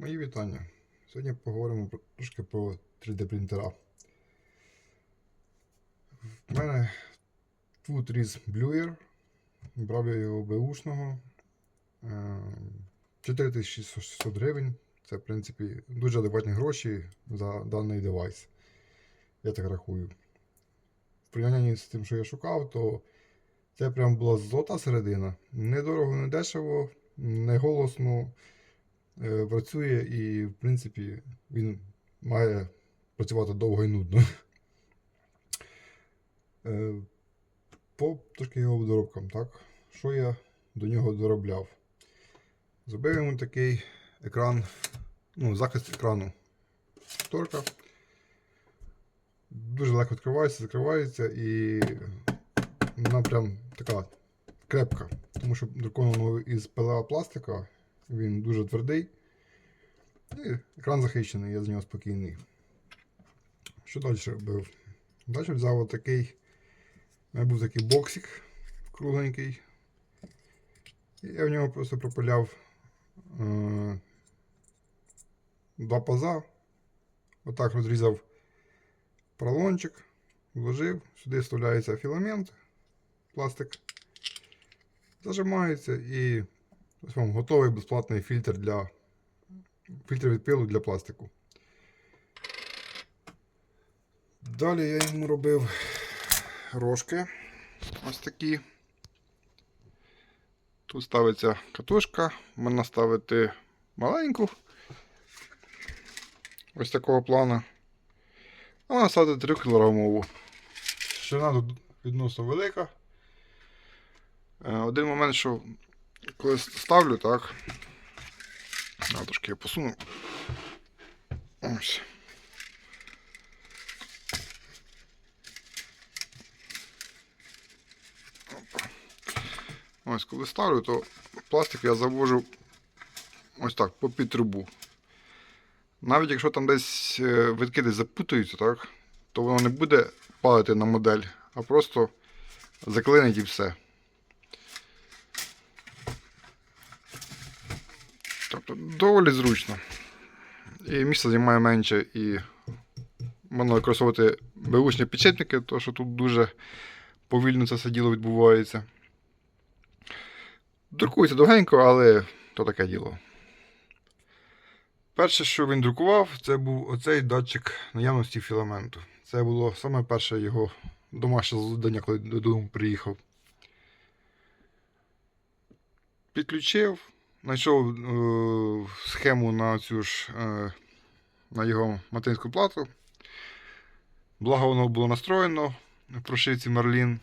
Мої вітання. Сьогодні поговоримо трошки про 3D принтера. В мене тут різ Bluer. Брав я його беушного. Е, 4600 гривень. Це, в принципі, дуже адекватні гроші за даний девайс. Я так рахую. В порівнянні з тим, що я шукав, то це прям була золота середина. Недорого, не дешево, не голосно е, працює і, в принципі, він має працювати довго і нудно. Е, По трошки його доробкам, так? Що я до нього доробляв? Зробив йому такий екран, ну, захист екрану шторка. Дуже легко відкривається, закривається і вона прям така крепка. Тому що друковано із ПЛА пластика, він дуже твердий. І екран захищений, я з нього спокійний. Що далі робив? Далі взяв отакий. Мене був такий боксик кругленький. І я в нього просто пропиляв е, два паза. Отак розрізав поролончик, вложив, сюди вставляється філамент, пластик. Зажимається і ось вам готовий безплатний фільтр для фільтр від пилу для пластику. Далі я йому робив рожки ось такі. Тут ставиться катушка, можна ставити маленьку. Ось такого плану. А можна ставити 3 кілограмову. Ширина тут відносно велика. Е, Один момент, що коли ставлю, так. Я трошки я посуну. Ось. Ось, коли ставлю, то пластик я завожу ось так, по під трубу. Навіть якщо там десь е, витки десь запутаються, так, то воно не буде падати на модель, а просто заклинить і все. Тобто доволі зручно. І місце займає менше і можна використовувати беушні підшипники, тому що тут дуже повільно це все діло відбувається. Друкується довгенько, але то таке діло. Перше, що він друкував, це був оцей датчик наявності філаменту. Це було саме перше його домашнє завдання, коли додому приїхав. Підключив, знайшов е, схему на цю ж е, на його материнську плату. Благо воно було настроєно в прошивці Merlin.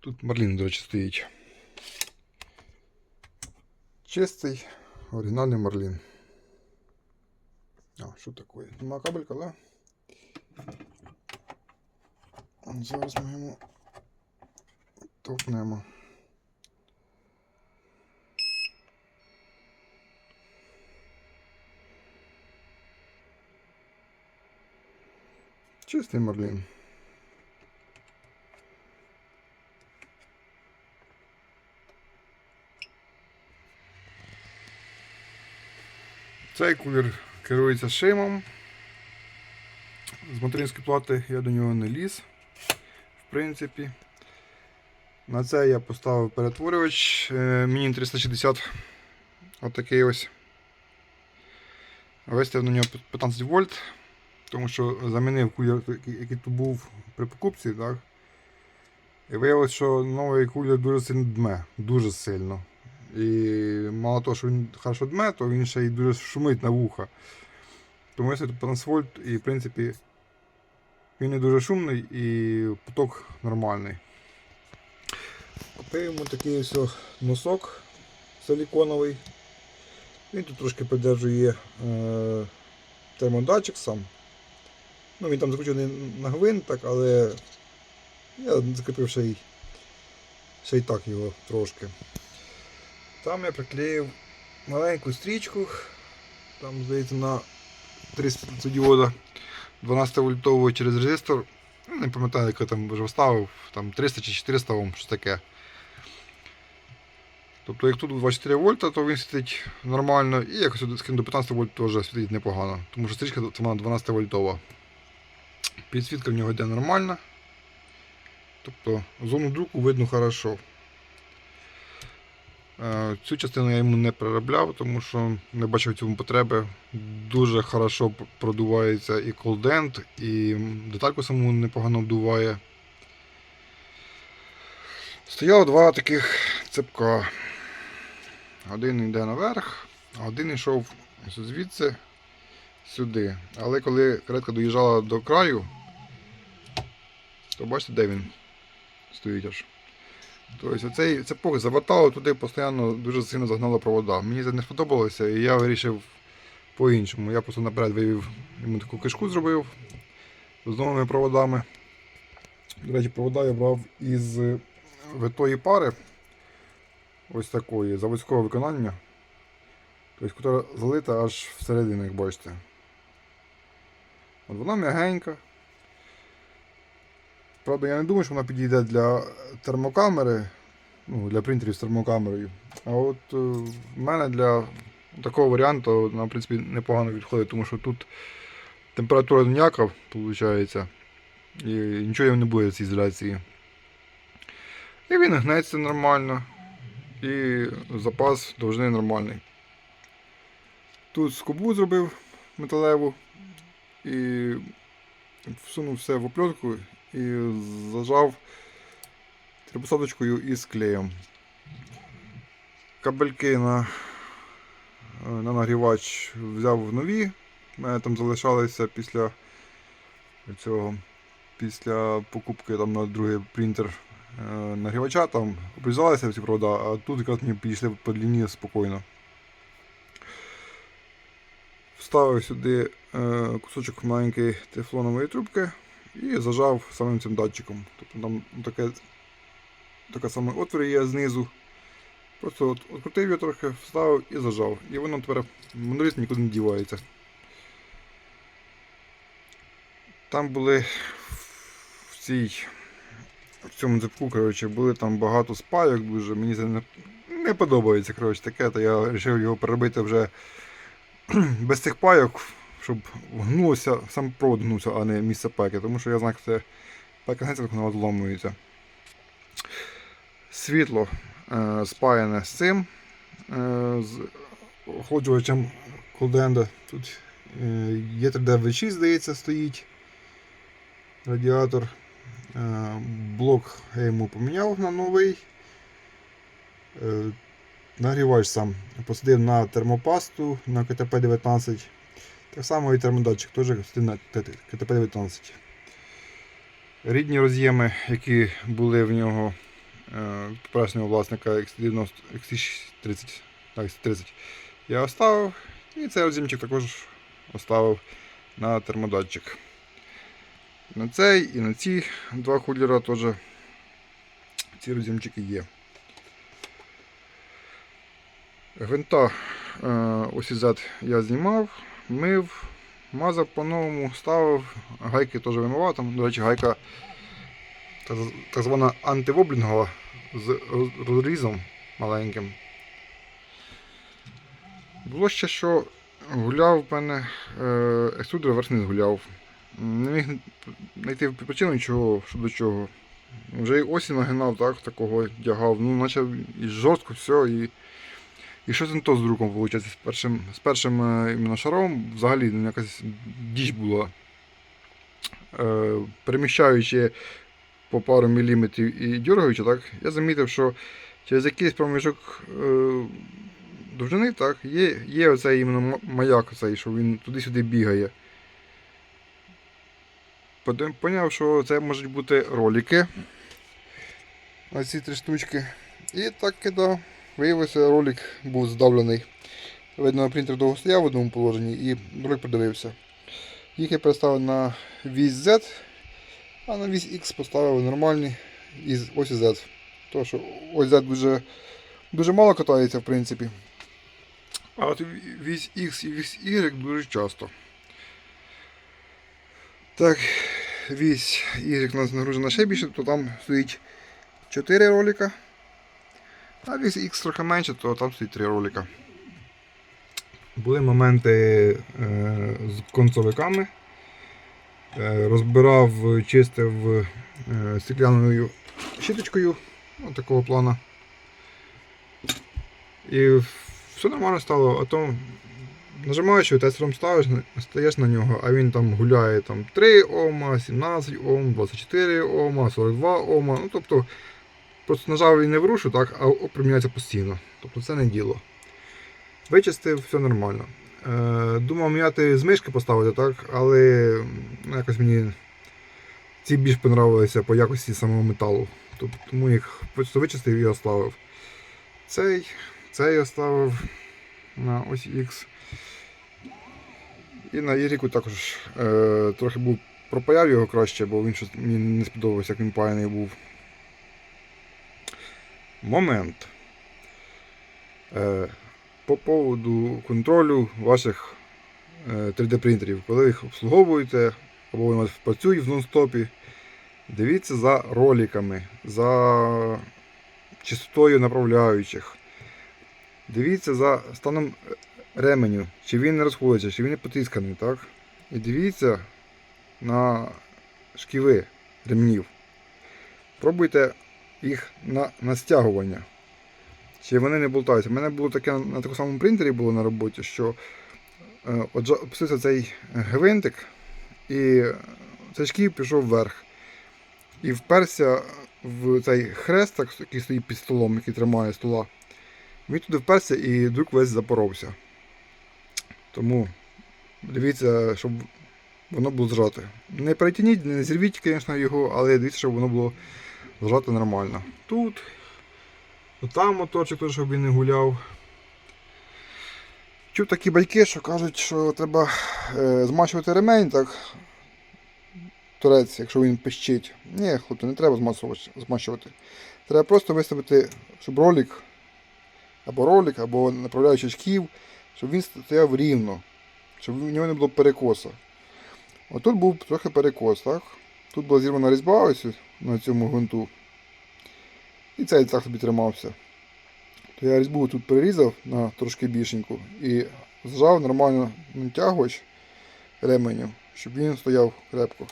Тут Merlin, до речі, стоїть. Чистий, оригінальний Марлін. А, що таке? Нема кабелька, да? Зараз ми йому товкнемо. Чистий Марлін. Цей кулер керується шимом. З материнської плати я до нього не ліз. В принципі. На це я поставив перетворювач е, Mini 360. Отакий ось. Виставив на нього 15 вольт, тому що замінив кулер, який тут був при покупці. так? І виявилось, що новий кулер дуже сильно дме, дуже сильно. І мало того, що він хорошо дме, то він ще й дуже шумить на вуха. Тому я тут 15 вольт і в принципі він не дуже шумний і поток нормальний. Йому такий ось носок силіконовий. Він тут трошки підтримує е, термодатчик сам. Ну, він там закручений на гвинт, так, але я закріпив ще й, ще й так його трошки. Там я приклеїв маленьку стрічку, там, здається, на 300 діода 12 вольтового через резистор. Ну, Не пам'ятаю, яке там вже вставив, там 300 чи 400 Ом, що таке. Тобто, як тут 24 вольта, то він світить нормально, і як сюди скину до 15 вольт теж світить непогано. Тому що стрічка вона 12 вольтова. Підсвітка в нього йде нормальна. Тобто зону друку видно хорошо. Е, Цю частину я йому не переробляв, тому що не бачив цьому потреби. Дуже хорошо продувається і колдент, і детальку саму непогано вдуває. Стояло два таких цепка. Один йде наверх, а один йшов звідси сюди. Але коли каретка доїжджала до краю, то бачите, де він стоїть аж. Тобто цей цепок завертало туди, постійно дуже сильно загнало провода. Мені це не сподобалося, і я вирішив по-іншому. Я просто наперед вивів йому таку кишку зробив з новими проводами. До речі, провода я брав із витої пари. Ось такої заводського виконання. Тобто, яка залита аж всередину, як бачите. От вона м'ягенька. Правда, я не думаю, що вона підійде для термокамери, ну, для принтерів з термокамерою. А от е, в мене для такого варіанту вона, в принципі, непогано відходить, тому що тут температура ніяка, виходить, і нічого не буде цій ізоляції. І він гнеться нормально, і запас довжини нормальний. Тут скобу зробив металеву і всунув все в опльотку і зажав трипосадочкою із клеєм. Кабельки на, на нагрівач взяв нові. У мене там залишалися після цього, після покупки там на другий принтер е, нагрівача, там обрізалися ці провода, а тут якраз мені підійшли по длині спокійно. Вставив сюди е, кусочок маленької тефлонової трубки і зажав самим цим датчиком. Тобто там таке, така саме отвір є знизу. Просто от, открутив його трохи, вставив і зажав. І воно тепер моноліт нікуди не дівається. Там були в цій в цьому цепку, коротше, були там багато спайок дуже. Мені це не, не подобається. Коротше, таке, то я вирішив його переробити вже без цих пайок, щоб гнулося, сам провод гнувся, а не місце пайки, тому що я знаю, що це пайка гнеться, вона зламується. Світло е, спаяне з цим, е, з охолоджувачем Колденда. Тут е, є 3D V6, здається, стоїть радіатор. Е, блок я йому поміняв на новий. Е, Нагрівач сам посадив на термопасту на КТП-19. Так само і термодатчик теж на КТП-19. Рідні роз'єми, які були в нього е, попереднього власника X90, X30, так, X30, я оставив. І цей роз'ємчик також оставив на термодатчик. На цей і на ці два кулера теж ці роз'ємчики є. Гвинта е, ось Z я знімав, мив, мазав по-новому, ставив, гайки теж вимивав. Там, до речі, гайка так, звана антивоблінгова з розрізом маленьким. Було ще, що гуляв в мене екструдер верхний гуляв. Не міг знайти причину чого, що до чого. Вже і осінь нагинав, так, такого дягав. Ну, наче і жорстко все. І, і щось не то з друком виходить. З першим, з першим е, іменно шаром взагалі ну, якась діч була. Е, переміщаючи по пару міліметрів і дергаючи, так, я замітив, що через якийсь проміжок е, довжини так, є, є оцей іменно маяк, оцей, що він туди-сюди бігає. Поняв, що це можуть бути ролики. Оці три штучки. І так да, виявився, ролик був здавлений. Видно, принтер довго стояв в одному положенні і ролик подивився. Їх я переставив на вісь Z, а на вісь X поставив нормальний із осі Z. Тому що ось Z дуже, дуже мало катається, в принципі. А от вісь X і вісь Y дуже часто. Так, вісь Y у нас нагружена ще більше, то там стоїть 4 ролика. А X трохи менше, то там стоїть три ролика. Були моменти е, з концовиками. Е, розбирав, чистив е, стеклянною щіточкою ну, такого плана. І все нормально стало, а то нажимаєш і тестером ставиш, стаєш на нього, а він там гуляє там 3 Ома, 17 Ом, 24 Ома, 42 Ома. Ну, тобто просто нажав і не врушив, так, а приміняється постійно. Тобто це не діло. Вичистив, все нормально. Е, думав міняти з мишки поставити, так, але ну, якось мені ці більш понравилися по якості самого металу. Тобто, тому їх просто вичистив і оставив. Цей, цей оставив на ось X. І на Іріку також е, трохи був пропаяв його краще, бо він щось мені не сподобався, як він паяний був. Момент. Е, по поводу контролю ваших е, 3D принтерів, коли ви їх обслуговуєте або вони працюють в нон-стопі, дивіться за роликами, за чистотою направляючих. Дивіться за станом ременю, чи він не розходиться, чи він не потисканий, так? І дивіться на шківи ремнів. Пробуйте їх на, на стягування. Чи вони не болтаються. У мене було таке на такому самому принтері було на роботі, що е, жа- цей гвинтик, і цей шків пішов вверх. І вперся в цей хрестик, який стоїть під столом, який тримає стола. Він туди вперся і друк весь запоровся. Тому дивіться, щоб воно було зжате. Не перетягніть, не зірвіть, звісно, його, але дивіться, щоб воно було зжате нормально. Тут, там моторчик, теж, щоб він не гуляв. Чув такі байки, що кажуть, що треба е, змащувати ремень, так. Турець, якщо він пищить. Ні, хлопці, не треба змащувати. Треба просто виставити, щоб ролик, або ролик, або направляючий шків, щоб він стояв рівно, щоб в нього не було перекоса. Отут був трохи перекос, так? Тут була зірвана різьба ось на цьому гвинту. І цей так собі тримався. То я різьбу тут перерізав на трошки більшеньку і зжав нормально натягувач ременю, щоб він стояв крепко.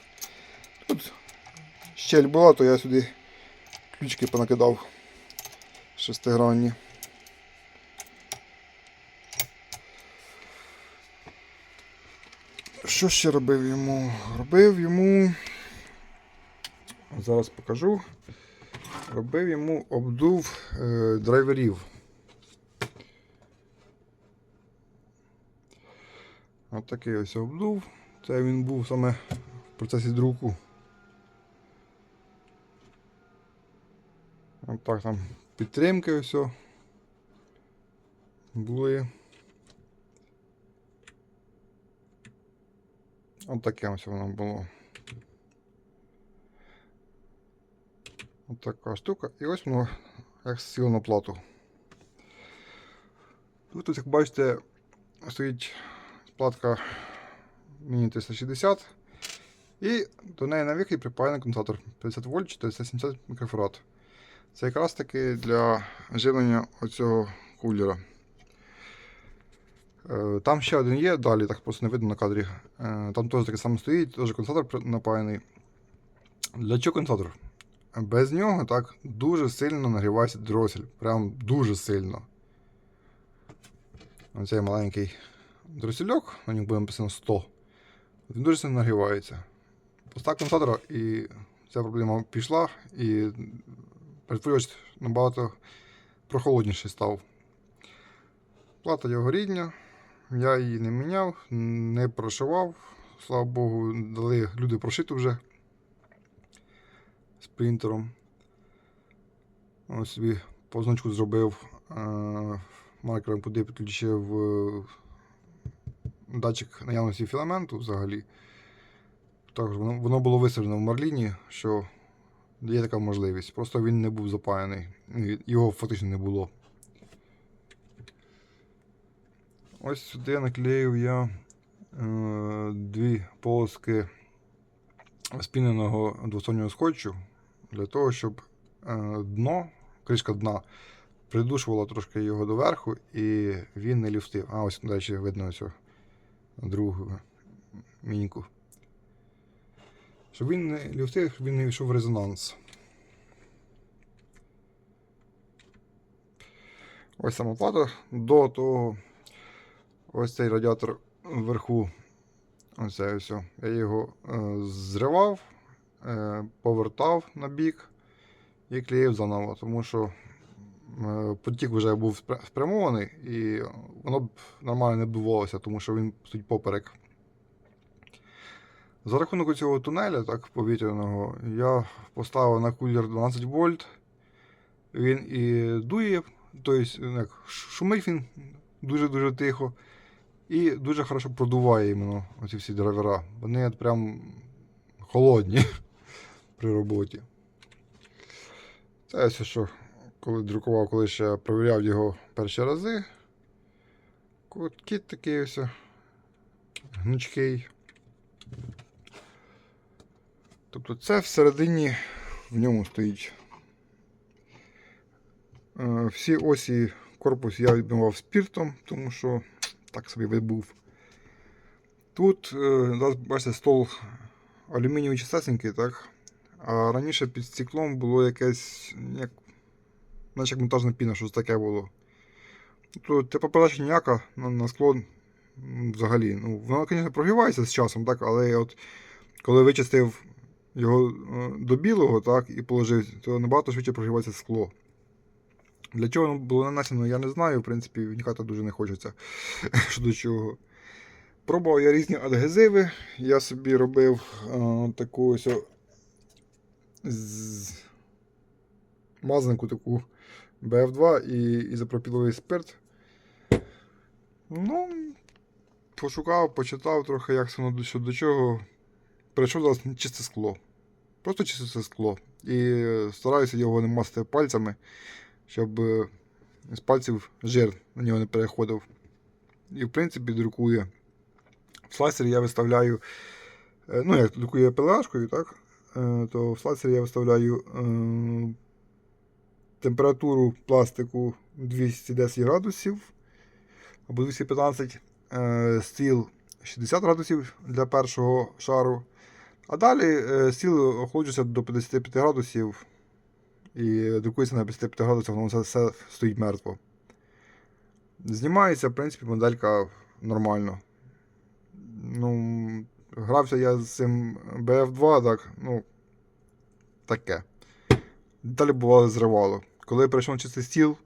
Тут щель була, то я сюди ключики понакидав шестигранні. Що ще робив йому? Робив йому. Зараз покажу. Робив йому обдув е, драйверів. От такий ось обдув. Це він був саме в процесі друку. От так там підтримки ось. Були. От таке ось воно було. Така штука. І ось воно як сіло на плату. Тут, ось, як бачите, стоїть платка Mini 360 і до неї на вихід припаяний конденсатор 50 вольт 470 мікрофарад. Це якраз таки для живлення оцього кулера. Е, Там ще один є, далі так просто не видно на кадрі. Е, Там теж таке саме стоїть, теж конденсатор напаяний. Для чого конденсатор? Без нього так дуже сильно нагрівається дросель. Прям дуже сильно. Оцей маленький дросельок, на ньому буде написано 100. Він дуже сильно нагрівається. Постав конденсатора і ця проблема пішла, і перетворювач набагато прохолодніший став. Плата його рідня. Я її не міняв, не прошивав. Слава Богу, дали люди прошити вже з принтером. Ось собі позначку зробив е, маркером, куди підключив е, датчик наявності філаменту взагалі. Також воно, воно було виставлено в Марліні, що є така можливість. Просто він не був запаяний. Його фактично не було. Ось сюди наклеїв я е, дві полоски спіненого двостороннього скотчу для того, щоб е, дно, кришка дна придушувало трошки його доверху, і він не люфтив. А ось, до речі, видно цю другу міньку. Щоб він не люфтив, щоб він не йшов в резонанс. Ось сама плата. До того ось цей радіатор вверху. Ось. Я його е, зривав, повертав на бік і клеїв заново, тому що е, потік вже був спрямований і воно б нормально не вдувалося, тому що він стоїть поперек. За рахунок цього тунеля, так, повітряного, я поставив на кулер 12 вольт. Він і дує, тобто як, шумить він дуже-дуже тихо. І дуже хорошо продуває іменно оці всі драйвера. Вони прям холодні при роботі. Це все, що коли друкував, коли ще провіряв його перші рази. Кіт такий ось гнучкий. Тобто це всередині в ньому стоїть. Е, Всі осі корпус я відмивав спіртом, тому що так собі вид був. Тут, е, бачите, стол алюмінієвий чистесенький, так? А раніше під стеклом було якесь, як, наче як монтажна піна, щось таке було. Тобто теплопередача ніяка на, на скло взагалі. Ну, воно, звісно, прогрівається з часом, так, але от коли вичистив його е, до білого, так, і положив, то набагато швидше прогрівається скло. Для чого воно було нанесено, я не знаю. В принципі, вникати дуже не хочеться. Що до чого. Пробував я різні адгезиви. Я собі робив е, таку ось з... мазанку таку BF2 і ізопропіловий спирт. Ну, пошукав, почитав трохи, як воно до, до чого. Перейшов зараз чисте скло. Просто чисте скло. І стараюся його не мастити пальцями щоб е, з пальців жир на нього не переходив. І в принципі друкує. В слайсері я виставляю, е, ну як друкує пелашкою, так? Е, То в слайсері я виставляю е, температуру пластику 210 градусів або 215, е, стіл 60 градусів для першого шару. А далі стіл охолоджується до 55 градусів і друкується на 55 градусах, воно все, все стоїть мертво. Знімається, в принципі, моделька нормально. Ну, грався я з цим BF2, так, ну, таке. Деталі бувало зривало. Коли на чистий стіл,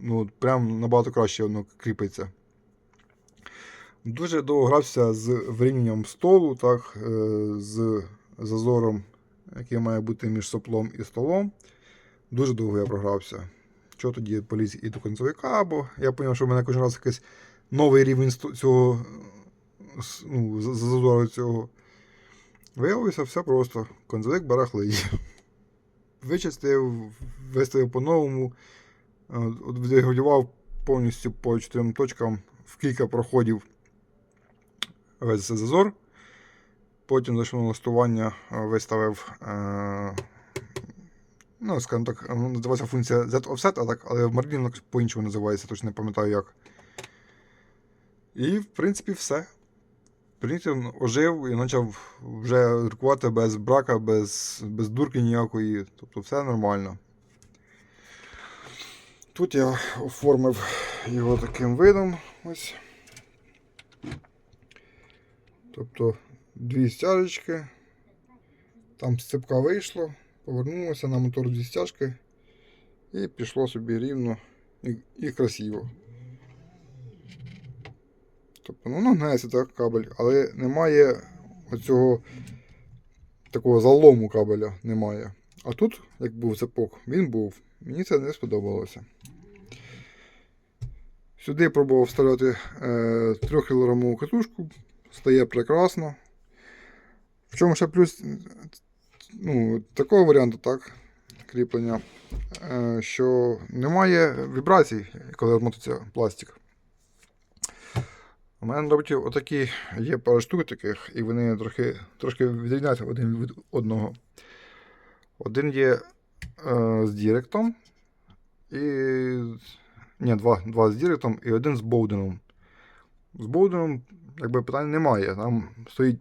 ну, прям набагато краще воно кріпиться. Дуже довго грався з вирівнянням столу, так, е, з зазором, який має бути між соплом і столом. Дуже довго я програвся. Що тоді поліз і до концовика, бо я зрозумів, що в мене кожен раз якийсь новий рівень цього ну, зазору цього. Виявилося все просто. Концовик барахлий. Вичистив, виставив по-новому, відрегулював повністю по чотирьом точкам в кілька проходів весь зазор. Потім зайшов на листування, е, виставив. Е- ну, скажімо так, називається функція Z-offset, а так, але в Marlin по-іншому називається, точно не пам'ятаю як. І, в принципі, все. Принтер ожив і почав вже друкувати без брака, без, без дурки ніякої. Тобто все нормально. Тут я оформив його таким видом. Ось. Тобто дві стяжечки. Там з цепка вийшло повернулося на мотор зі стяжки і пішло собі рівно і, і красиво. Тобто, ну, нагнається так кабель, але немає оцього такого залому кабеля немає. А тут, як був цепок, він був. Мені це не сподобалося. Сюди пробував вставляти е, 3-кілограмову катушку, стає прекрасно. В чому ще плюс ну, такого варіанту, так, кріплення, е, що немає вібрацій, коли мотиться пластик. У мене, робить отакі є пара штук таких, і вони трохи, трошки відрізняються один від одного. Один є е, з Діректом, І. Ні, два, два з Діректом і один з Боуденом. З Боуденом, якби питань немає. Там стоїть.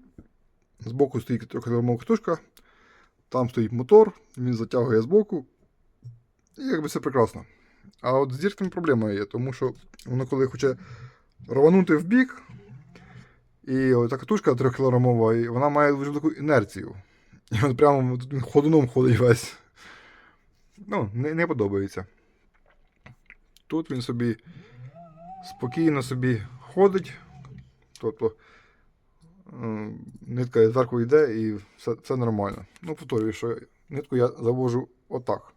Збоку стоїть трьохкілограмова катушка, там стоїть мотор, він затягує збоку. І якби все прекрасно. А от з Діректом проблема є, тому що воно коли хоче рванути в бік, і ота катушка 3 кілограмова, і вона має дуже велику інерцію. І от прямо ходуном ходить весь. Ну, не, не подобається. Тут він собі спокійно собі ходить. Тобто нитка зверху йде і все, все нормально. Ну, повторюю, що нитку я завожу отак.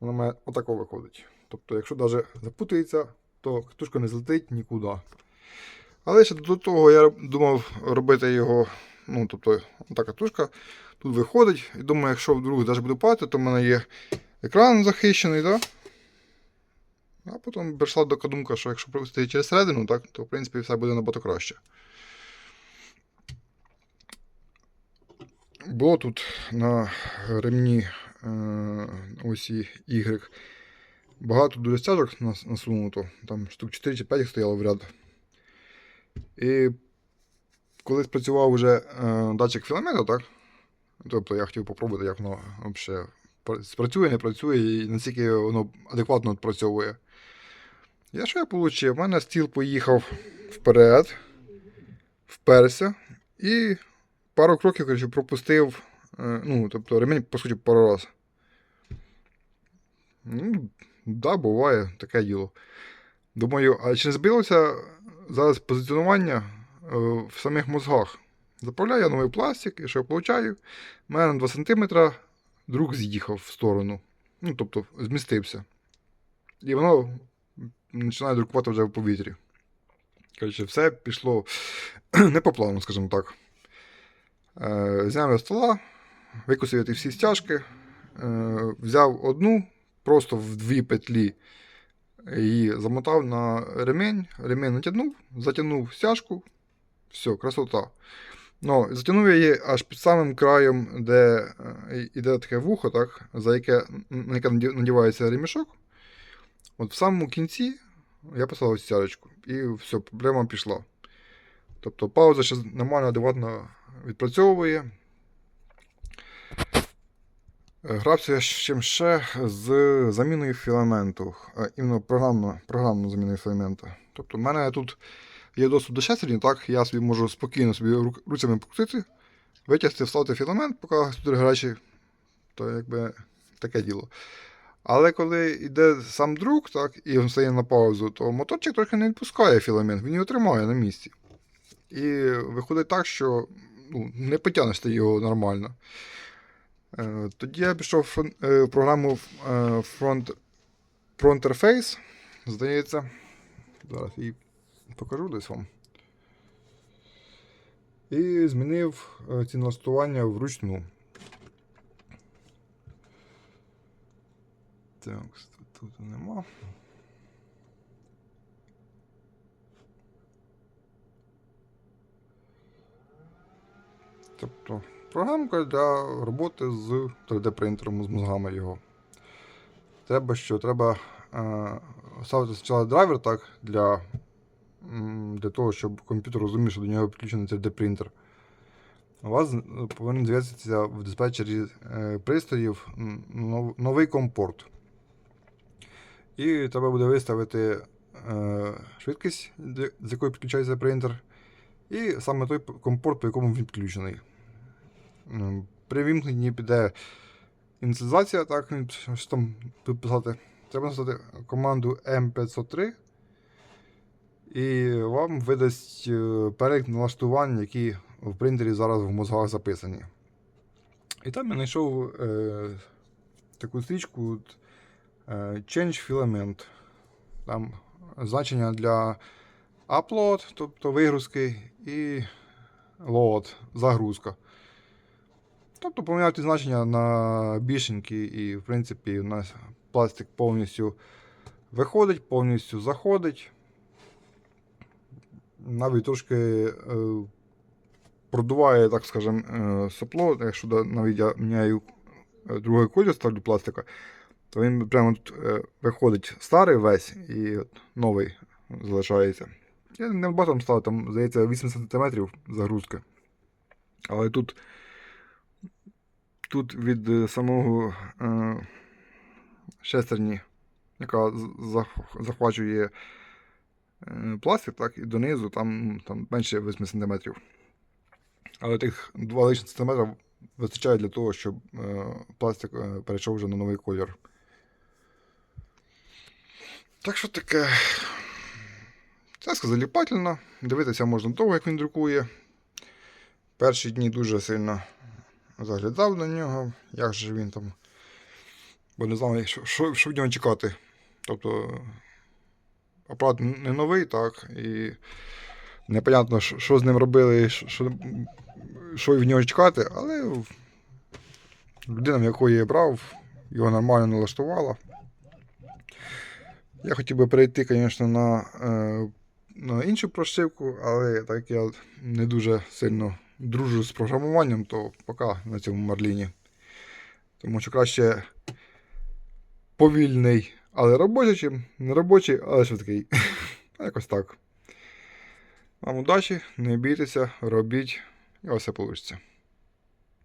Вона має отако виходить. Тобто, якщо навіть запутається, то катушка не злетить нікуди. Але ще до того я думав робити його. Ну, тобто, така катушка тут виходить. І думаю, якщо вдруг навіть буде падати, то в мене є екран захищений, так? А потім прийшла така думка, що якщо пропустити через середину, так, то в принципі все буде набагато краще. Було тут на ремні е, осі Y багато дуже стяжок нас- насунуто. Там штук 4 чи 5 їх стояло в ряд. І коли спрацював вже е, датчик філамента, так? Тобто я хотів попробувати, як воно взагалі спрацює, не працює і наскільки воно адекватно відпрацьовує. Я що я отримав? У мене стіл поїхав вперед, вперся і пару кроків коротше, пропустив. е, Ну, тобто ремінь, по суті, пару раз. Ну, да, буває, таке діло. Думаю, а чи не збилося зараз позиціонування е, в самих мозгах? Заправляю я новий пластик, і що я получаю? У мене на 2 см друг з'їхав в сторону. Ну, тобто, змістився. І воно починає друкувати вже в повітрі. Коротше, все пішло не по плану, скажімо так. Е, Зняв я стола, викусив я ті всі стяжки, е, взяв одну, просто в дві петлі її замотав на ремень, ремень натягнув, затягнув стяжку, все, красота. Ну, затягнув я її аж під самим краєм, де е, йде таке вухо, так, за яке, на яке надівається ремішок. От в самому кінці я поставив стяжечку, і все, проблема пішла. Тобто пауза ще нормально, адекватно відпрацьовує. Грався я чим ще з заміною філаменту, іменно програмно, програмну заміною філамента. Тобто, в мене тут є доступ до шестерні, так, я собі можу спокійно собі руцями покрутити, витягти, вставити філамент, поки гарячий, то якби таке діло. Але коли йде сам друк, так, і він стає на паузу, то моторчик трохи не відпускає філамент, він його тримає на місці. І виходить так, що ну, не потягнеш ти його нормально. Е, Тоді я пішов в е, програму е, Front, Fronterface, здається. Зараз її покажу десь вам. І змінив ці налаштування вручну. Так, тут нема. Тобто програмка для роботи з 3D-принтером, з мозгами його. Треба що? Треба е, ставити спочатку драйвер так, для, для того, щоб комп'ютер розумів, що до нього підключений 3D-принтер. У вас е, повинен з'явитися в диспетчері е, пристроїв нов- новий компорт. І треба буде виставити е, швидкість, з якої підключається принтер, і саме той компорт, по якому він підключений. М, При вімкненні піде ініціалізація, так, він щось там тут. Треба написати команду M503. І вам видасть е, перелік налаштувань, які в принтері зараз в мозгах записані. І там я знайшов е, таку стрічку е, Change Filament. Там значення для upload, тобто вигрузки, і load, загрузка. Тобто поміняти значення на більшенькі, і, в принципі, у нас пластик повністю виходить, повністю заходить. Навіть трошки е, продуває, так скажем, е, сопло, якщо навіть я міняю е, другий колір, ставлю пластика, то він прямо тут виходить старий весь і новий залишається. Я не багато там став, там, здається, 8 см загрузки. Але тут, тут від е, самого е, шестерні, яка захвачує е, пластик, так, і донизу там, там менше 8 см. Але тих 2 лишніх см вистачає для того, щоб е, пластик е, перейшов вже на новий колір. Так що таке. Цяска заліпательна. Дивитися можна довго, як він друкує. Перші дні дуже сильно заглядав на нього, як же він там. Бо не знав, що, що, що в нього чекати. Тобто апарат не новий, так, і непонятно, що, що з ним робили, що, що, в нього чекати, але людина, в якої я брав, його нормально налаштувала. Я хотів би перейти, звісно, на, е, на іншу прошивку, але так я не дуже сильно дружу з програмуванням, то поки на цьому марліні. Тому що краще повільний, але робочий, чим не робочий, але швидкий. Якось так. Вам удачі, не бійтеся, робіть, і все вийде.